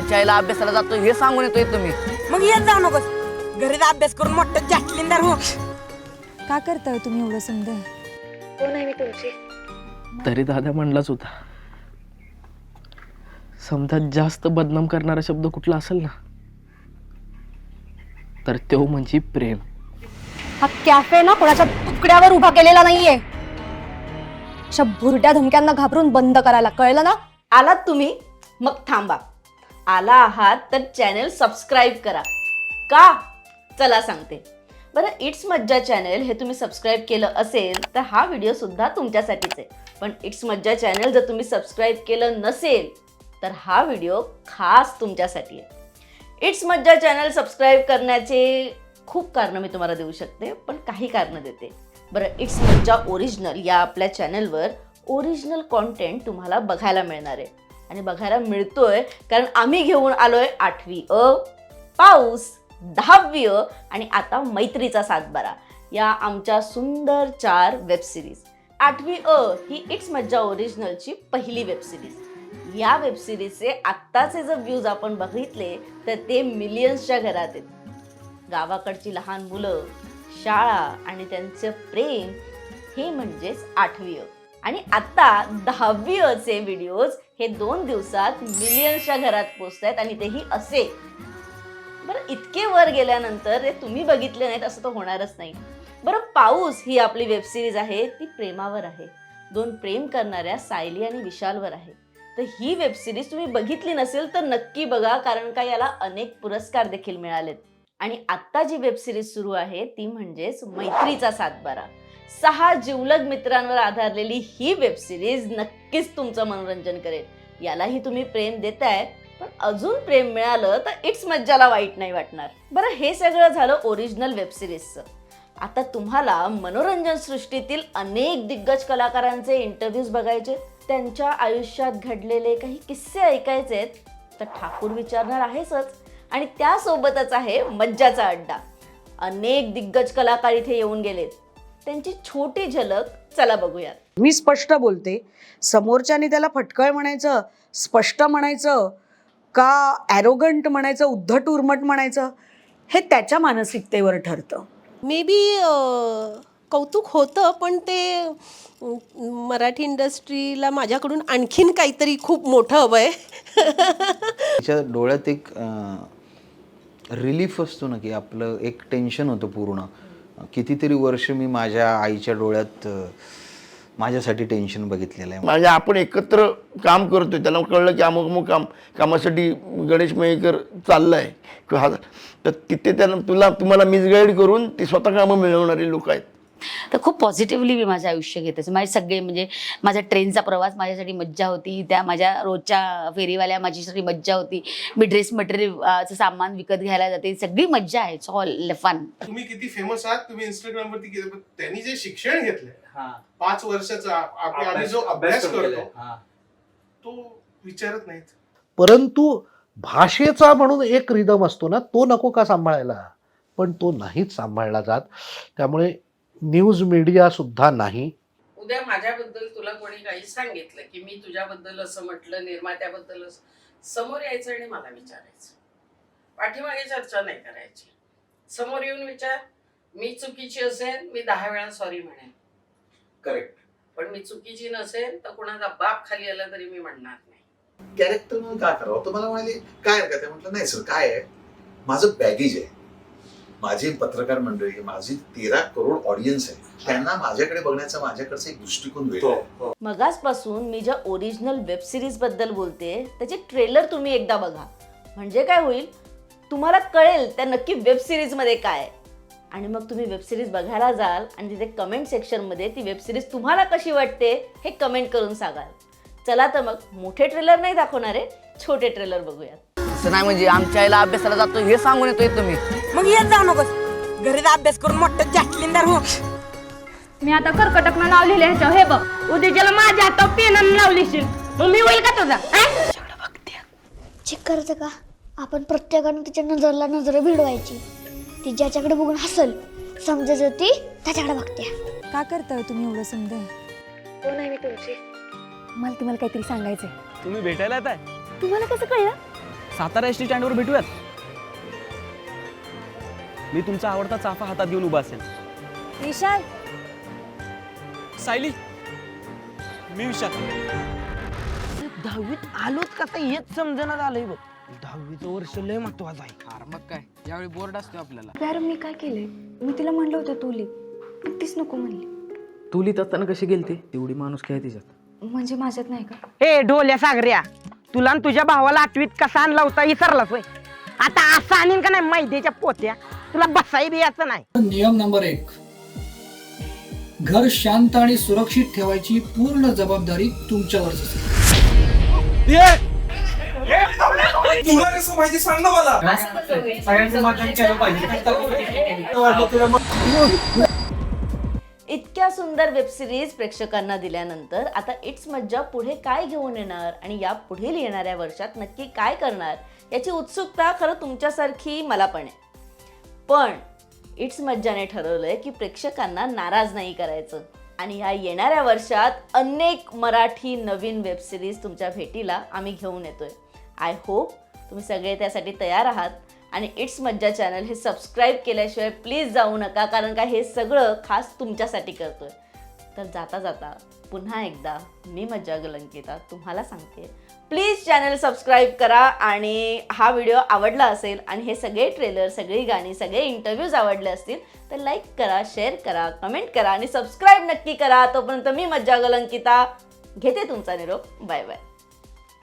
आमच्या आईला अभ्यासाला जातो हे सांगून येतोय तुम्ही. मग येत जाऊ नकोस. घरीच अभ्यास करून मोठं जाटलिंदार हो. का करताय तुम्ही एवढं समजा तरी दादा म्हणलाच होता. समजा जास्त बदनाम करणारा शब्द कुठला असेल ना तर तो म्हणजे प्रेम. हा कॅफे ना कोणाच्या तुकड्यावर उभा केलेला नाहीये. अशा भुरट्या धमक्यांना घाबरून बंद करायला कळलं ना? आलात तुम्ही? मग थांबा. आला आहात तर चॅनेल सबस्क्राईब करा. का? चला सांगते. बरं इट्स मज्जा चॅनेल हे तुम्ही सबस्क्राईब केलं असेल तर हा व्हिडिओ सुद्धा तुमच्यासाठीच आहे. पण इट्स मज्जा चॅनेल जर तुम्ही सबस्क्राईब केलं नसेल तर हा व्हिडिओ खास तुमच्यासाठी आहे. इट्स मज्जा चॅनल सबस्क्राईब करण्याचे खूप कारणं मी तुम्हाला देऊ शकते पण काही कारणं देते. बरं इट्स मज्जा ओरिजिनल या आपल्या चॅनलवर ओरिजिनल कॉन्टेंट तुम्हाला बघायला मिळणार आहे. आणि बघायला मिळतोय. कारण आम्ही घेऊन आलोय आठवी अ पाऊस दहावी अ आणि आता मैत्रीचा सातबारा. या आमच्या सुंदर चार वेबसिरीज आठवी अ ही इट्स मज्जा ओरिजिनलची पहिली वेबसिरीज या वेबसिरीजचे आत्ताचे जर व्ह्यूज आपण बघितले तर ते मिलियन्सच्या घरात आहेत. गावाकडची लहान मुलं शाळा आणि त्यांचं प्रेम हे म्हणजेच आठवी अ. आणि आता दहावी अचे व्हिडिओज हे दोन दिवसात मिलियन्सच्या घरात पोचत आहेत आणि तेही असे. बरं इतके वर गेल्यानंतर ते तुम्ही बघितले नाहीत असं तर होणारच नाही. बरं पाऊस ही आपली वेब सिरीज आहे ती प्रेमावर आहे. दोन प्रेम करणाऱ्या सायली आणि विशालवर आहे. तर ही वेब सिरीज तुम्ही बघितली नसेल तर नक्की बघा कारण का याला अनेक पुरस्कार देखील मिळालेत. आणि आत्ता जी वेब सिरीज सुरू आहे ती म्हणजेच मैत्रीचा सातबारा. सहा जिवलग मित्रांवर आधारलेली ही वेब सिरीज नक्कीच तुमचं मनोरंजन करेल. यालाही तुम्ही प्रेम देताय पण अजून प्रेम मिळालं तर इट्स मज्जाला वाईट नाही वाटणार. बरं हे सगळं झालं ओरिजिनल वेब सिरीजचं आता तुम्हाला मनोरंजन सृष्टीतील अनेक दिग्गज कलाकारांचे इंटरव्ह्यूज बघायचे त्यांच्या आयुष्यात घडलेले काही किस्से ऐकायचे आहेत तर ठाकूर विचारणार आहेसच. आणि त्यासोबतच आहे मज्जाचा अड्डा. अनेक दिग्गज कलाकार इथे येऊन गेलेत. त्यांची छोटी झलक चला बघूयात. मी स्पष्ट बोलते. समोरच्याने त्याला फटकळ म्हणायचं स्पष्ट म्हणायचं का ॲरोगंट म्हणायचं उद्धट उर्मट म्हणायचं हे त्याच्या मानसिकतेवर ठरतं. मे बी कौतुक होतं पण ते मराठी इंडस्ट्रीला माझ्याकडून आणखीन काहीतरी खूप मोठं हवं आहे तिच्या डोळ्यात एक रिलीफ असतो ना की आपलं एक टेन्शन होतं पूर्ण. कितीतरी वर्ष मी माझ्या आईच्या डोळ्यात माझ्यासाठी टेन्शन बघितलेलं आहे. म्हणजे आपण एकत्र काम करतोय त्याला कळलं की अमुक अमुक काम कामासाठी गणेश मयेकर चाललाय. किंवा हा तर तिथे त्यांना तुला तुम्हाला मिसगाईड करून ती स्वतः कामं मिळवणारी लोक आहेत. तर खूप पॉझिटिव्हली मी माझं आयुष्य घेते. माझे सगळे म्हणजे माझा ट्रेनचा प्रवास माझ्यासाठी मज्जा होती. त्या माझ्या रोजच्या फेरीवाल्या माझ्यासाठी मज्जा होती. मी ड्रेस मटेरियलचं सामान विकत घ्यायला जाते. सगळी मज्जा आहे. ऑल फन तुम्ही किती फेमस आहात? तुम्ही इंस्टाग्राम वरती त्यांनी जे शिक्षण घेतलंय पाच वर्षाचा आम्ही जो अभ्यास करतो तो विचारत नाहीत. परंतु भाषेचा म्हणून एक रिदम असतो ना तो नको का सांभाळायला? पण तो नाहीच सांभाळला जात. त्यामुळे न्यूज मीडिया सुद्धा नाही. उद्या माझ्याबद्दल तुला कोणी काही सांगितलं की मी तुझ्याबद्दल असं म्हटलं निर्मात्याबद्दल असं समोर यायचं आणि मला विचारायचं. पाठीमागे चर्चा नाही करायची. समोर येऊन विचार मी चुकीची असेल मी दहा वेळा सॉरी म्हणेन. करेक्ट पण मी चुकीची नसेल तर कुणाचा बाप खाली आला तरी मी म्हणणार नाही. कॅरेक्टर म्हणून काय करावं? तर मला म्हणाले काय हरकत आहे? म्हटलं नाही सर काय आहे? माझं बॅगेज आहे. माझी पत्रकार मंडळी माझी तेरा करोड ऑडियन्स आहे. त्यांना माझ्याकडे बघण्याचा माझ्याकडचा एक दृष्टिकोन वेगळा आहे. मगासपासून मी ज्या ओरिजिनल वेब सिरीजबद्दल बोलते त्याचे ट्रेलर तुम्ही एकदा बघा. म्हणजे काय होईल? तुम्हाला कळेल त्या नक्की वेब सिरीजमध्ये काय. आणि मग तुम्ही वेब सिरीज बघायला जाल आणि तिथे कमेंट सेक्शनमध्ये ती वेब सिरीज तुम्हाला कशी वाटते हे कमेंट करून सांगाल. चला तर मग मोठे ट्रेलर नाही दाखवणारे छोटे ट्रेलर बघूयात. असं नाही म्हणजे आमच्या आईला अभ्यासाला जातो हे सांगून येतोय तुम्ही. मग येत जाऊ नकोस. घरीच अभ्यास करून मोठं जाटलिंदार हो. मी आता कर्कटकनं नाव लिहिले ह्याच्यावर. हे बघ उद्याच्याला माझ्या हातावर पेनानं लावलीशील मग मी होईल का तुझा? चेक करायचं का? आपण प्रत्येकानं तिच्या नजरला नजर भिडवायची. ती ज्याच्याकडे बघून हसल समजायचं ती त्याच्याकडे बघते. का करताय तुम्ही एवढं समजा मला तुम्हाला काहीतरी सांगायचंय. तुम्ही भेटायला तुम्हाला कसं कळलं? सातारा एस टी स्टँडवर भेटूयात. मी तुमचा आवडता चाफा हातात घेऊन उभा असेल विशाल. सायली मी विशाल. दहावीत आलोच का तर हेच समजण्यात आलंय बघ. दहावीचं वर्ष लय महत्वाचं आहे. अरे मग काय यावेळी बोर्ड असतो आपल्याला. यार मी काय केलंय? मी तिला म्हणलं होतं तू लिह पण तीच नको म्हणली. तू लिहित असताना कशी गेलते? तेवढी माणूस काय तिच्यात. म्हणजे माझ्यात नाही का? ए ढोल्या सागऱ्या. तुला आणि तुझ्या भावाला आठवीत कसा आणला होता विसरलाच होय. आता असं आणीन का नाही? मैद्याच्या पोत्या. तुला बसाई बी याचं नाही. नियम नंबर एक. घर शांत आणि सुरक्षित ठेवायची पूर्ण जबाबदारी तुमच्यावरच असेल तुला कसं माहिती? सांग ना मला. इतक्या सुंदर वेबसिरीज प्रेक्षकांना दिल्यानंतर आता इट्स मज्जा पुढे काय घेऊन येणार आणि या पुढील येणाऱ्या वर्षात नक्की काय करणार याची उत्सुकता खरं तुमच्यासारखी मला पण आहे. पण इट्स मज्जाने ठरवलंय की प्रेक्षकांना नाराज नाही करायचं आणि ह्या येणाऱ्या वर्षात अनेक मराठी नवीन वेबसिरीज तुमच्या भेटीला आम्ही घेऊन येतोय. आय होप तुम्ही सगळे त्यासाठी तयार आहात. आणि इट्स मज्जा चॅनल हे सबस्क्राईब केल्याशिवाय प्लीज जाऊ नका कारण का हे सगळं खास तुमच्यासाठी करतो आहे तर जाता जाता पुन्हा एकदा मी मज्जा गलंकिता तुम्हाला सांगते. प्लीज चॅनल सबस्क्राईब करा आणि हा व्हिडिओ आवडला असेल आणि हे सगळे ट्रेलर सगळी गाणी सगळे इंटरव्ह्यूज आवडले असतील तर लाईक करा शेअर करा कमेंट करा आणि सबस्क्राईब नक्की करा. तोपर्यंत मी मज्जा गलंकिता घेते तुमचा निरोप. Bye bye